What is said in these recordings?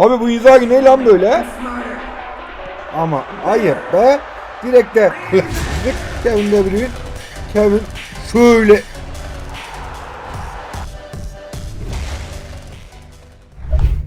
Abi bu Inzaghi ne lan böyle? Ama ayıp be. Direkt de Kevin De Bruyne. Kevin şöyle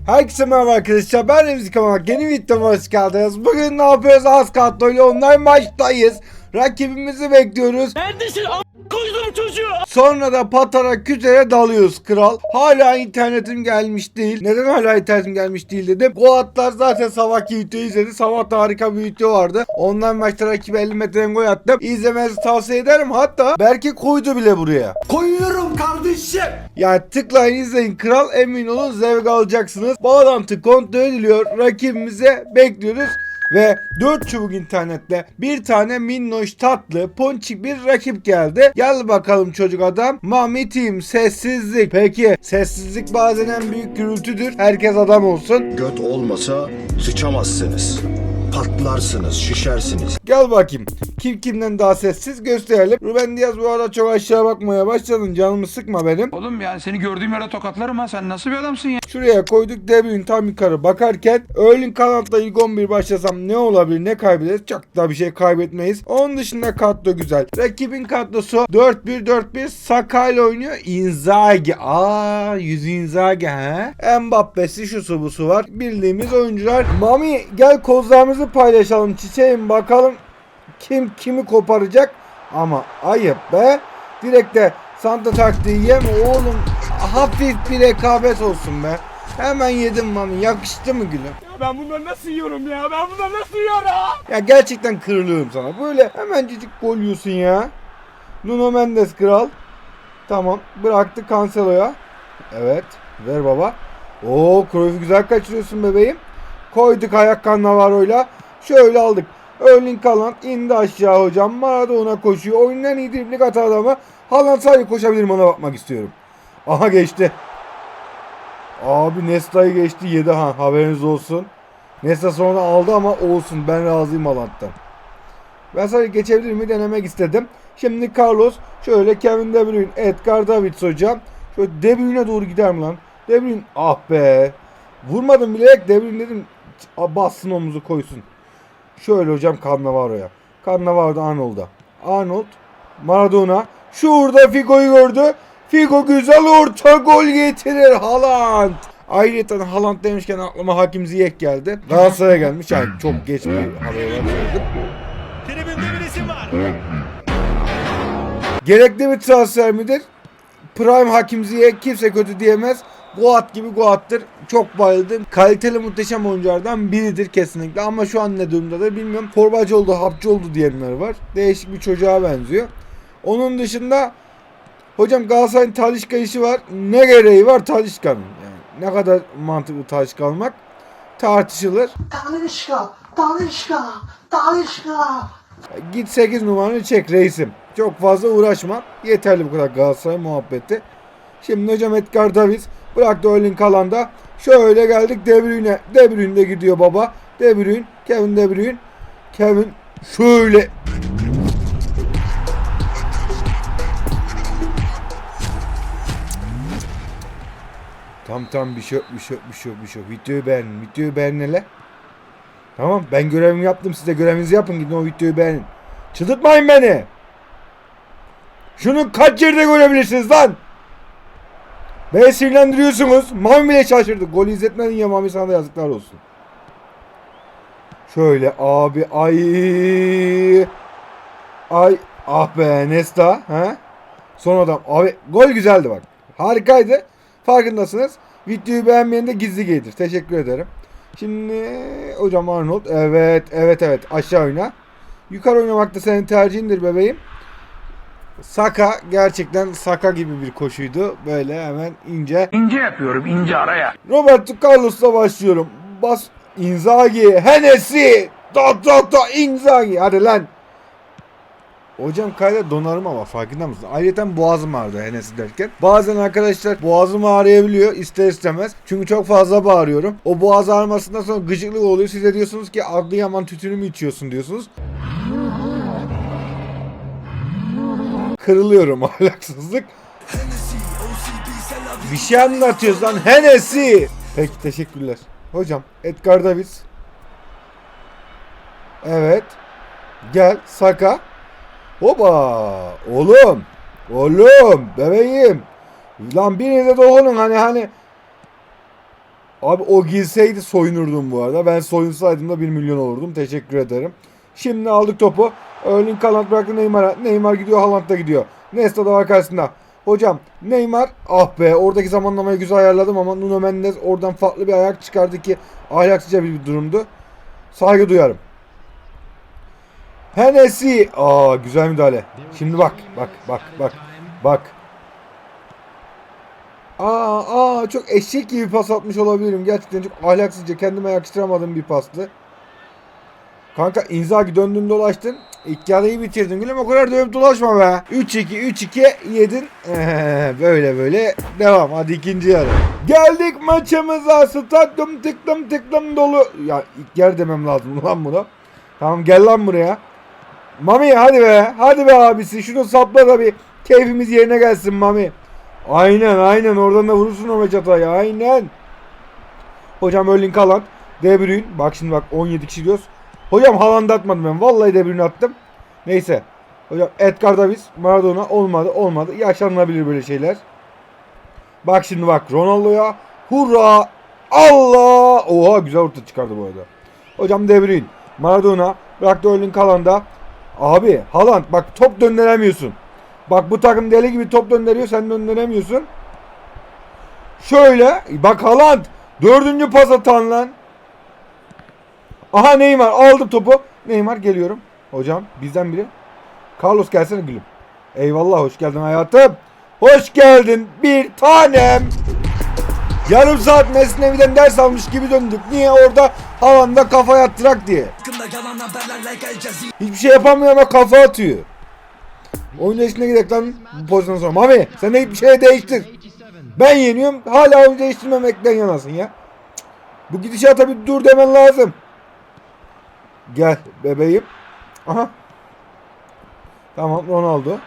Herkese merhaba arkadaşlar ben Remzi Kamak yeni videoma hoş geldiniz. Bugün ne yapıyoruz? Az ile online maçtayız. Rakibimizi bekliyoruz. Neredesin koydum çocuğu? Sonra da patara kütere dalıyoruz kral. Hala internetim gelmiş değil. Neden hala internetim gelmiş değil dedim. Bu atlar zaten sabahki videoyu izledi. Sabah da harika bir video vardı. Ondan maçta rakibe 50 metreden gol attım. İzlemenizi tavsiye ederim. Hatta belki koydu bile buraya. Koyuyorum kardeşim. Yani tıklayın izleyin kral emin olun zevk alacaksınız. Bağlantı kontrol ediliyor. Rakibimize bekliyoruz. Ve 4 çubuk internetle bir tane minnoş tatlı ponçik bir rakip geldi. Gel bakalım çocuk adam. Mami team sessizlik. Peki sessizlik bazen en büyük gürültüdür. Herkes adam olsun. Göt olmasa sıçamazsınız. Patlarsınız, şişersiniz. Gel bakayım. Kim kimden daha sessiz gösterelim. Ruben Diaz bu arada çok aşağı bakmaya başladın. Canımı sıkma benim. Oğlum yani seni gördüğüm yere tokatlarım ha. Sen nasıl bir adamsın ya? Şuraya koyduk De Bruyne tam yukarı bakarken Erling Haaland'la ilk 11 başlasam ne olabilir ne kaybederiz çok da bir şey kaybetmeyiz. Onun dışında kadro güzel. Rakibin kadrosu 4-1-4-1 Saka ile oynuyor. Inzaghi. Aa yüzü Inzaghi he. Mbappe'si şusu busu var. Bildiğimiz oyuncular. Mami gel kozlarımızı paylaşalım çiçeğim bakalım kim kimi koparacak. Ama ayıp be. Direkt de Santa taktiği yeme oğlum. Hafif bir rekabet olsun be. Hemen yedim mami. Yakıştı mı gülüm? Ben bunları nasıl yiyorum ya? Ben bunları nasıl yiyorum? Ya gerçekten kırılıyorum sana. Böyle hemencik gol yiyorsun ya. Nuno Mendes kral. Tamam. Bıraktı Cancelo'ya. Evet. Ver baba. Oo Cruyff'u güzel kaçırıyorsun bebeğim. Koyduk ayak Cannavaro'yla. Şöyle aldık. Erling Haaland indi aşağı hocam. Maradona koşuyor. Oyunun en iyi dribling atan adamı. Haaland sadece koşabilirim ona bakmak istiyorum. Aha geçti. Abi Nesta'yı geçti yedi ha haberiniz olsun. Nesta sonra aldı ama olsun ben razıyım Haaland'dan. Ben sadece geçebilir mi denemek istedim. Şimdi Carlos şöyle Kevin De Bruyne, Edgar Davids hocam. Şöyle De Bruyne'e doğru gider mi lan? De Bruyne ah be. Vurmadım bilerek De Bruyne dedim "A, bassın omuzu koysun. Şöyle hocam Cannavaro'ya. Cannavaro'da Arnold'a. Arnold Maradona. Şurada Figo'yu gördü. Figo güzel orta gol getirir Haaland. Ayrıca Haaland demişken aklıma Hakim Ziyech geldi. Galatasaray'a gelmiş. Yani çok geç bir haber söyledim. Tribünde bir isim var. Gerekli bir transfer midir? Prime Hakim Ziyech kimse kötü diyemez. Goat gibi Goat'tır. Çok bayıldım. Kaliteli muhteşem oyunculardan biridir kesinlikle. Ama şu an ne durumdadır bilmiyorum. Torbacı oldu, hapçı oldu diyenler var. Değişik bir çocuğa benziyor. Onun dışında hocam Galatasaray'ın Talişka işi var. Ne gereği var Talişka'nın? Yani ne kadar mantıklı Talişka almak tartışılır. Talişka, Talişka, Talişka. Git 8 numaranı çek reisim. Çok fazla uğraşma. Yeterli bu kadar Galatasaray muhabbeti. Şimdi hocam Edgar Davids bıraktı Erling Haaland'a. Şöyle geldik De Bruyne. De Bruyne de gidiyor baba. De Bruyne, Kevin De Bruyne. Kevin şöyle Tam tam bir şey bir şey bir şey bir şey yok. Videoyu beğenin, videoyu beğenin. Tamam ben görevimi yaptım siz de görevinizi yapın gidin o videoyu beğenin. Çıldırtmayın beni. Şunu kaç yerde görebilirsiniz lan? Beni sinirlendiriyorsunuz. Mami bile şaşırdı. Golü izletmedin ya Mami sana da yazıklar olsun. Şöyle abi ay ay ah be Nesta ha? Son adam abi gol güzeldi bak. Harikaydı. Farkındasınız. Videoyu beğenmeyen de gizli giydir. Teşekkür ederim. Şimdi hocam Arnold evet evet evet aşağı oyna. Yukarı oynamak da senin tercihindir bebeğim. Saka gerçekten Saka gibi bir koşuydu. Böyle hemen ince. İnce yapıyorum ince araya. Roberto Carlos'la başlıyorum. Bas Inzaghi, Hennessy, da da da Inzaghi. Hadi lan. Hocam kayda donarım ama farkında mısın? Ayrıca boğazım ağrıdı Hennessy derken. Bazen arkadaşlar boğazım ağrıyabiliyor ister istemez. Çünkü çok fazla bağırıyorum. O boğaz ağrımasından sonra gıcıklık oluyor. Siz de diyorsunuz ki adlı yaman tütünü mü içiyorsun diyorsunuz. Kırılıyorum ahlaksızlık. Bir şey anlatıyoruz lan Hennessy. Peki teşekkürler. Hocam Edgar Davis. Evet. Gel Saka. Hopa. Oğlum. Oğlum. Bebeğim. Lan birinize dokunun hani hani. Abi o girseydi soyunurdum bu arada. Ben soyunsaydım da 1 milyon olurdum. Teşekkür ederim. Şimdi aldık topu. Erling Haaland bıraktı Neymar'a. Neymar gidiyor Haaland da gidiyor. Nesta da var karşısında. Hocam Neymar ah be oradaki zamanlamayı güzel ayarladım ama Nuno Mendes oradan farklı bir ayak çıkardı ki ahlaksızca bir durumdu. Saygı duyarım. Hennessy. Aa güzel müdahale. Şimdi bak bak bak bak bak. Aa, aa çok eşek gibi pas atmış olabilirim. Gerçekten çok ahlaksızca kendime yakıştıramadığım bir pastı. Kanka Inzaghi döndün dolaştın. İlk yarıyı bitirdin gülüm o kadar dönüp dolaşma be. 3-2 3-2 yedin. Böyle böyle devam. Hadi ikinci yarı. Geldik maçımıza. Stadyum tıklım tıklım dolu. Ya ilk yer demem lazım lan buna. Tamam gel lan buraya. Mami hadi be. Hadi be abisi. Şunu sapla da bir keyfimiz yerine gelsin Mami. Aynen aynen oradan da vurursun o meçatayı. Aynen. Hocam Erling Haaland. De Bruyne. Bak şimdi bak 17 kişi diyoruz. Hocam Haaland atmadım ben. Vallahi De Bruyne attım. Neyse. Hocam Edgar Davis. Maradona olmadı olmadı. Yaşanabilir böyle şeyler. Bak şimdi bak Ronaldo'ya. Hurra. Allah. Oha güzel orta çıkardı bu arada. Hocam De Bruyne. Maradona. Bıraktı Erling Haaland'a. Abi Haaland bak top döndüremiyorsun. Bak bu takım deli gibi top döndürüyor sen döndüremiyorsun. Şöyle bak Haaland dördüncü pas atan lan. Aha Neymar aldım topu. Neymar geliyorum. Hocam bizden biri. Carlos gelsene gülüm. Eyvallah hoş geldin hayatım. Hoş geldin bir tanem. Yarım saat Mesnevi'den ders almış gibi döndük. Niye orada havanda kafa yattırak diye. Hiçbir şey yapamıyor ama kafa atıyor. Oyun değişikliğine gidelim lan bu pozisyondan sonra. Mami sen de git bir şey değiştir. Ben yeniyorum hala oyun değiştirmemekten yanasın ya. Bu gidişata bir dur demen lazım. Gel bebeğim. Aha. Tamam Ronaldo.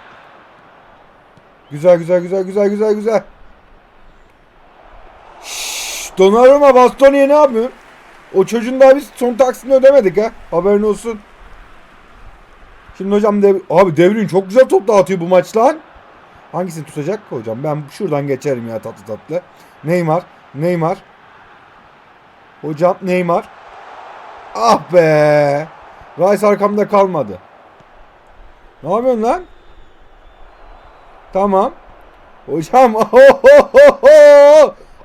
Güzel güzel güzel güzel güzel güzel. Şşş, Donnarumma Bastoni'ye ne yapıyorsun? O çocuğun daha biz son taksini ödemedik ha. Haberin olsun. Şimdi hocam dev abi Devrin çok güzel top dağıtıyor bu maç lan. Hangisini tutacak hocam? Ben şuradan geçerim ya tatlı tatlı. Neymar, Neymar. Hocam Neymar. Ah be. Rice arkamda kalmadı. Ne yapıyorsun lan? Tamam. Hocam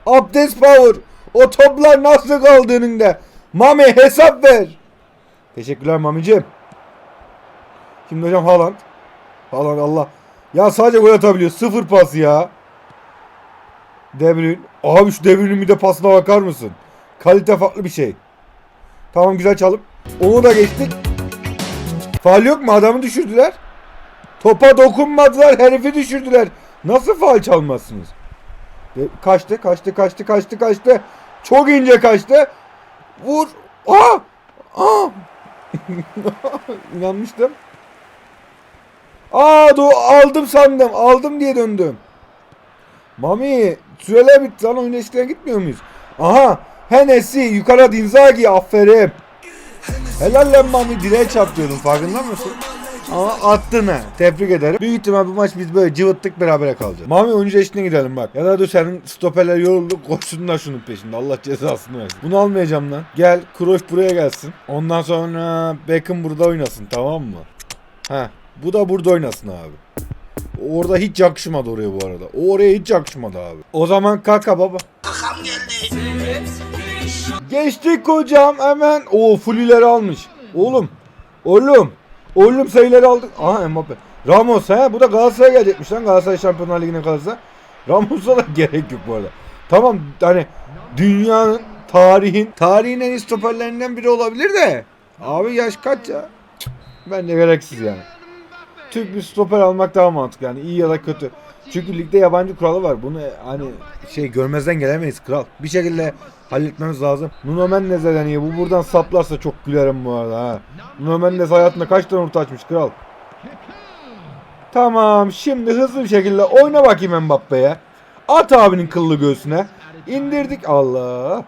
Abdest power. O toplar nasıl kaldı önünde? Mami hesap ver. Teşekkürler Mamicim. Şimdi hocam Haaland. Haaland Allah. Ya sadece gol atabiliyor. Sıfır pas ya. De Bruyne. Abi şu De bir de pasına bakar mısın? Kalite farklı bir şey. Tamam güzel çalıp. Onu da geçtik. Faal yok mu? Adamı düşürdüler. Topa dokunmadılar. Herifi düşürdüler. Nasıl faal çalmazsınız? Kaçtı, kaçtı, kaçtı, kaçtı, kaçtı. Çok ince kaçtı. Vur. Aa! Aa! İnanmıştım. Aa do aldım sandım. Aldım diye döndüm. Mami süreler bitti lan oyun eskiden gitmiyor muyuz? Aha Hennessy yukarı Inzaghi aferin. Helal lan Mami direğe çarpıyordun farkında mısın? Ama attın ha. Tebrik ederim. Büyük ihtimal bu maç biz böyle cıvıttık berabere kalacağız. Mami oyuncu eşliğine gidelim bak. Ya da dur senin stoperler yoruldu koşsunlar şunun peşinde. Allah cezasını versin. Bunu almayacağım lan. Gel Kroos buraya gelsin. Ondan sonra Beckham burada oynasın tamam mı? Ha. Bu da burada oynasın abi. Orada hiç yakışmadı oraya bu arada. O oraya hiç yakışmadı abi. O zaman kaka baba. Geçtik hocam hemen. O fulileri almış. Oğlum. Oğlum. Oğlum sayıları aldık. Aha Mbappe. Ramos he bu da Galatasaray'a gelecekmiş lan Galatasaray Şampiyonlar Ligi'ne kalırsa. Ramos'a da gerek yok bu arada. Tamam hani dünyanın tarihin tarihin en iyi stoperlerinden biri olabilir de. Abi yaş kaç ya? Bence gereksiz yani. Türk bir stoper almak daha mantıklı yani iyi ya da kötü. Çünkü ligde yabancı kuralı var. Bunu hani şey görmezden gelemeyiz kral. Bir şekilde halletmemiz lazım. Nuno Mendes'e deniyor. Bu buradan saplarsa çok gülerim bu arada ha. Nuno Mendes hayatında kaç tane orta açmış kral. Tamam şimdi hızlı bir şekilde oyna bakayım Mbappe'ye. At abinin kıllı göğsüne. İndirdik Allah.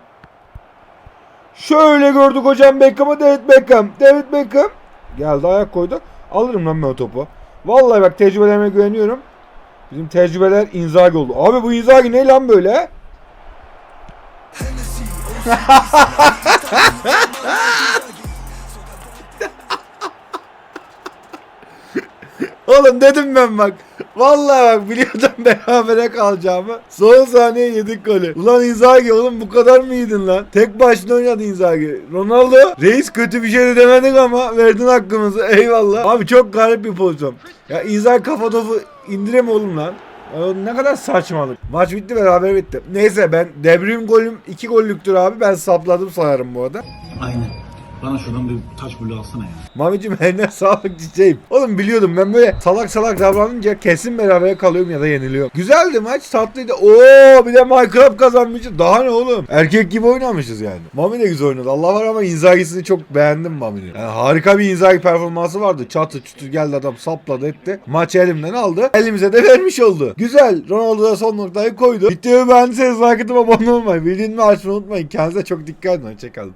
Şöyle gördük hocam Beckham'ı David Beckham. David Beckham. Geldi ayak koydu. Alırım lan ben o topu. Vallahi bak tecrübelerime güveniyorum. Bizim tecrübeler Inzaghi oldu. Abi bu Inzaghi ne lan böyle? Oğlum dedim ben bak. Vallahi bak biliyordum berabere kalacağımı. Son saniye yedik golü. Ulan Inzaghi oğlum bu kadar mı iyiydin lan? Tek başına oynadı Inzaghi. Ronaldo reis kötü bir şey de demedik ama verdin hakkımızı. Eyvallah. Abi çok garip bir pozisyon. Ya Inzaghi kafa topu indirem oğlum lan. Ne kadar saçmalık. Maç bitti beraber bitti. Neyse ben De Bruyne golüm 2 gollüktür abi. Ben sapladım sayarım bu arada. Aynen. Bana şuradan bir taş bulu alsana ya. Mamicim eline sağlık çiçeğim. Oğlum biliyordum ben böyle salak salak davranınca kesin beraber kalıyorum ya da yeniliyorum. Güzeldi maç tatlıydı. Oo bir de Minecraft kazanmışız. Daha ne oğlum? Erkek gibi oynamışız yani. Mami de güzel oynadı. Allah var ama Inzaghi'sini çok beğendim Mami'nin. Yani harika bir Inzaghi performansı vardı. Çatı çutur geldi adam sapladı etti. Maçı elimden aldı. Elimize de vermiş oldu. Güzel. Ronaldo da son noktayı koydu. Videoyu beğendiyseniz like atıp abone olmayı. Bildiğin mi açmayı unutmayın. Kendinize çok dikkat edin. Hoşçakalın.